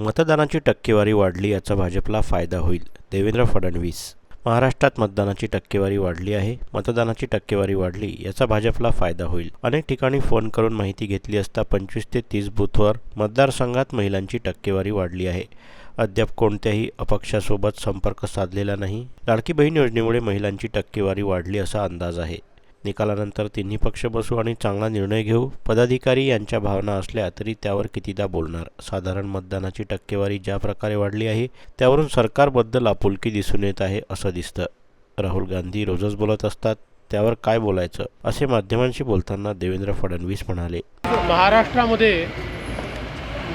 मतदानाची टक्केवारी वाढली याचा भाजपला फायदा होईल. देवेंद्र फडणवीस. महाराष्ट्रात मतदानाची टक्केवारी वाढली आहे. मतदानाची टक्केवारी वाढली याचा भाजपला फायदा होईल. अनेक ठिकाणी फोन करून माहिती घेतली असता पंचवीस ते तीस बूथवर मतदारसंघात महिलांची टक्केवारी वाढली आहे. अद्याप कोणत्याही अपक्षासोबत संपर्क साधलेला नाही. लाडकी बहीण योजनेमुळे महिलांची टक्केवारी वाढली असा अंदाज आहे. निकालानंतर तिन्ही पक्ष बसू आणि चांगला निर्णय घेऊ. पदाधिकारी यांच्या भावना असल्या तरी त्यावर कितीदा बोलणार? साधारण मतदानाची टक्केवारी ज्या प्रकारे वाढली आहे त्यावरून सरकारबद्दल आपुलकी दिसून येत आहे असं दिसतं. राहुल गांधी रोजच बोलत असतात त्यावर काय बोलायचं? असे माध्यमांशी बोलताना देवेंद्र फडणवीस म्हणाले. महाराष्ट्रामध्ये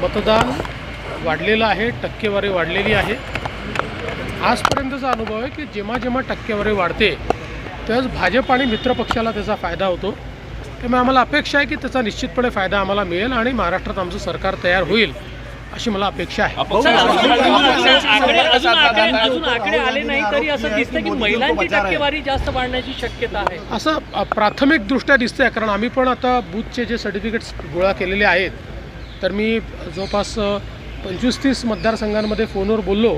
मतदान वाढलेलं आहे टक्केवारी वाढलेली आहे. आजपर्यंतचा अनुभव आहे की जेव्हा जेव्हा टक्केवारी वाढते तेव्हाच भाजप आणि मित्रपक्षाला त्याचा फायदा होतो. त्यामुळे आम्हाला अपेक्षा आहे की त्याचा निश्चितपणे फायदा आम्हाला मिळेल आणि महाराष्ट्रात आमचं सरकार तयार होईल अशी मला अपेक्षा आहे. आकडे अजून आकडे अजून आकडे आले नाही तरी असं दिसतं की महिलांची टक्केवारी जास्त वाढण्याची शक्यता आहे. असं अ, प्राथमिकदृष्ट्या दिसतंय कारण आम्ही पण आता बूथचे जे सर्टिफिकेट्स गोळा केलेले आहेत तर मी जवळपास पंचवीस तीस मतदारसंघांमध्ये फोनवर बोललो.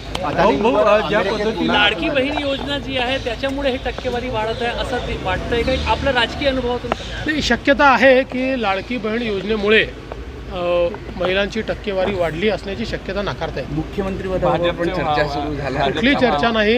लाडकी बहीण योजना जी आहे त्याच्यामुळे हे टक्केवारी वाढत आहे असं ते वाटतंय का? आपल्या राजकीय अनुभवातून नाही शक्यता आहे की लाडकी बहीण योजनेमुळे महिलांची टक्केवारी वाढली असण्याची शक्यता नाकारता येईल. मुख्यमंत्री पण चर्चा सुरू झाल्या कुठली चर्चा नाही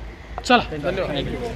चला. धन्यवाद.